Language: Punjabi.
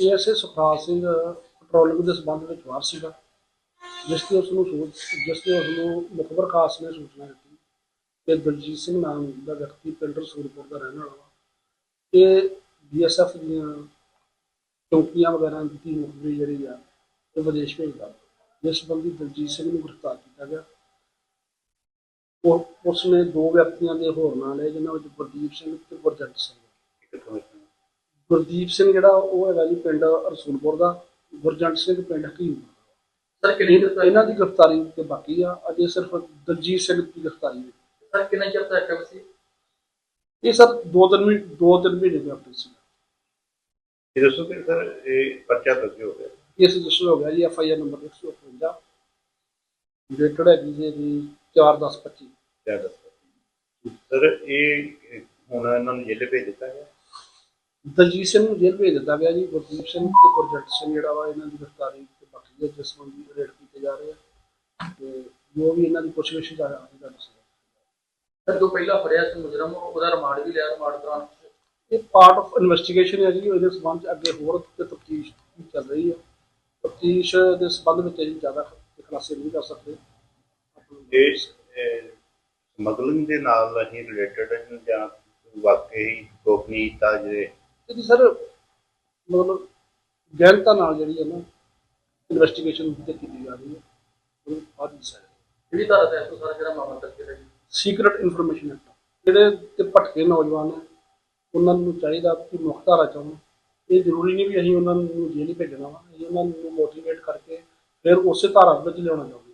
ਏਐਸਏ ਸੁਖਰਾਜ ਸਿੰਘ ਪੈਟਰੋਲਿੰਗ ਦੇ ਸੰਬੰਧ ਵਿੱਚ ਵਾਰ ਸੀਗਾ, ਜਿਸ ਤੇ ਉਸ ਨੂੰ ਸੂਚ, ਜਿਸ ਤੇ ਉਸ ਨੂੰ ਮੁਖਬਰ ਖਾਸ ਨੇ ਸੂਚਨਾ ਦਿੱਤੀ ਕਿ ਦਲਜੀਤ ਸਿੰਘ ਨਾਮ ਦਾ ਵਿਅਕਤੀ ਪਿੰਡ ਰਸੂਲਪੁਰ ਦਾ ਰਹਿਣ ਵਾਲਾ ਵਾ। ਇਹ ਬੀਐਸਐਫ ਦੀਆਂ ਚੌਕੀਆਂ ਵਗੈਰਾ ਦੀ ਟੀਮ ਮੁਖਬਰੀ ਜਿਹੜੀ ਆ, ਇਹ ਵਿਦੇਸ਼ ਭੇਜਦਾ। ਜਿਸ ਸੰਬੰਧੀ ਦਲਜੀਤ ਸਿੰਘ ਨੂੰ ਗ੍ਰਿਫਤਾਰ ਕੀਤਾ ਗਿਆ। ਉਹ ਉਸ ਨੇ ਦੋ ਵਿਅਕਤੀਆਂ ਦੇ ਹੋਰ ਨਾਂ ਲਏ, ਜਿਨ੍ਹਾਂ ਵਿੱਚ ਗੁਰਦੀਪ ਸਿੰਘ ਤੇ ਗੁਰਜੰਟ ਸਿੰਘ। ਗੁਰਦੀਪ ਸਿੰਘ ਜਿਹੜਾ ਉਹ ਹੈਗਾ ਜੀ ਪਿੰਡ ਰਸੂਲਪੁਰ ਦਾ ਗੁਰਜੰਟ ਸਿੰਘ ਪਿੰਡ ਹਕੀਮ। ਸਰ ਕਿੰਨੇ ਚਿਰ ਤੋਂ ਇਹਨਾਂ ਦੀ ਗ੍ਰਿਫਤਾਰੀ ਤੇ ਬਾਕੀ ਆ ਅਜੇ ਸਿਰਫ ਦਲਜੀਤ ਸਿੰਘ ਦੀ ਗ੍ਰਿਫਤਾਰੀ ਹੋਈ। ਸਰ ਕਿੰਨੇ ਚਿਰ ਤੋਂ ਐਕਟਿਵ ਸੀ ਇਹ ਸਰ ਦੋ ਦਿਨ ਵੀ ਦੋ ਤਿੰਨ ਮਹੀਨੇ ਦੇ ਆਪਣੇ ਸੀ। ਇਹ ਦੱਸੋ ਕਿ ਸਰ ਇਹ ਪਰਚਾ ਦਰਜ ਹੋ ਗਿਆ? ਇਸ ਰਜਿਸਟਰ ਹੋ ਗਿਆ ਜੀ F I R number 155 dated ਹੈਗੀ ਜੀ ਦੀ 4/10/25 ਕਿਆ ਦੱਸੋ ਸਰ ਇਹ ਹੁਣ ਇਹਨਾਂ ਨੂੰ ਜੇਲੇ ਭੇਜ ਦਿੱਤਾ ਗਿਆ? ਦਲਜੀਤ ਸਿੰਘ ਨੂੰ ਜੇਲ੍ਹ ਭੇਜ ਦਿੱਤਾ ਗਿਆ ਜੀ ਗੁਰਦੀਪ ਸਿੰਘ ਤੇ ਗੁਰਜੰਟ ਸਿੰਘ ਜਿਹੜਾ ਵਾ ਇਹਨਾਂ ਦੀ ਗ੍ਰਿਫਤਾਰੀ ਤੇ ਬਾਕੀ ਦੇ ਜਿਸ ਸੰਬੰਧੀ ਰੇਡ ਕੀਤੇ ਜਾ ਰਹੇ ਆ ਤੇ ਜੋ ਵੀ ਇਹਨਾਂ ਦੀ ਪੁੱਛਗਿੱਛ ਦਾ ਆਏਗਾ ਦੱਸਿਆ ਸਰ ਜੋ ਪਹਿਲਾਂ ਫੜਿਆ ਸੀ ਮੁਜਰਮ ਉਹਦਾ ਰਿਮਾਂਡ ਵੀ ਲਿਆ ਰਿਮਾਂਡ ਦੌਰਾਨ ਇਹ ਪਾਰਟ ਆਫ ਇਨਵੈਸਟੀਗੇਸ਼ਨ ਹੈ ਜੀ ਇਹਦੇ ਸੰਬੰਧ ਅੱਗੇ ਹੋਰ ਤੇ ਤਫਤੀਸ਼ ਚੱਲ ਰਹੀ ਹੈ। ਤਫਤੀਸ਼ ਦੇ ਸੰਬੰਧ ਵਿੱਚ ਅਸੀਂ ਜ਼ਿਆਦਾ ਖੁਲਾਸੇ ਨਹੀਂ ਕਰ ਸਕਦੇ। ਇਹ ਸਮਗਲਿੰਗ ਦੇ ਨਾਲ ਅਸੀਂ ਰਿਲੇਟਡ ਜਾਂ ਵਾਕਈ ਗੋਪਨੀਯਤਾ ਜਿਹੜੇ ਇਹਦੀ ਸਰ ਮਤਲਬ ਗਹਿਨਤਾ ਨਾਲ ਜਿਹੜੀ ਹੈ ਨਾ ਇਨਵੈਸਟੀਗੇਸ਼ਨ ਤੇ ਕੀਤੀ ਜਾ ਰਹੀ ਹੈ। ਉਹ ਬਾਅਦ ਵਿੱਚ ਹੈ। ਜਿਹੜੀ ਧਾਰਾ ਤਹਿਤ ਤੋਂ ਸਾਰਾ ਜਿਹੜਾ ਮਾਮਲਾ ਦਰਜ ਕੀਤਾ ਜੀ। ਸੀਕ੍ਰੀਟ ਇਨਫੋਰਮੇਸ਼ਨ ਐਕਟ ਜਿਹੜੇ ਤੇ ਭਟਕੇ ਨੌਜਵਾਨ ਹੈ ਉਹਨਾਂ ਨੂੰ ਚਾਹੀਦਾ ਕਿ ਮੁੱਖ ਧਾਰਾ ਚਾਹਣ ਇਹ ਜ਼ਰੂਰੀ ਨਹੀਂ ਵੀ ਅਸੀਂ ਉਹਨਾਂ ਨੂੰ ਜੇਲ੍ਹ ਹੀ ਭੇਜਣਾ ਵਾ ਅਸੀਂ ਉਹਨਾਂ ਨੂੰ ਮੋਟੀਵੇਟ ਕਰਕੇ ਫਿਰ ਉਸੇ ਧਾਰਾ ਵਿੱਚ ਲਿਆਉਣਾ ਚਾਹੁੰਦੇ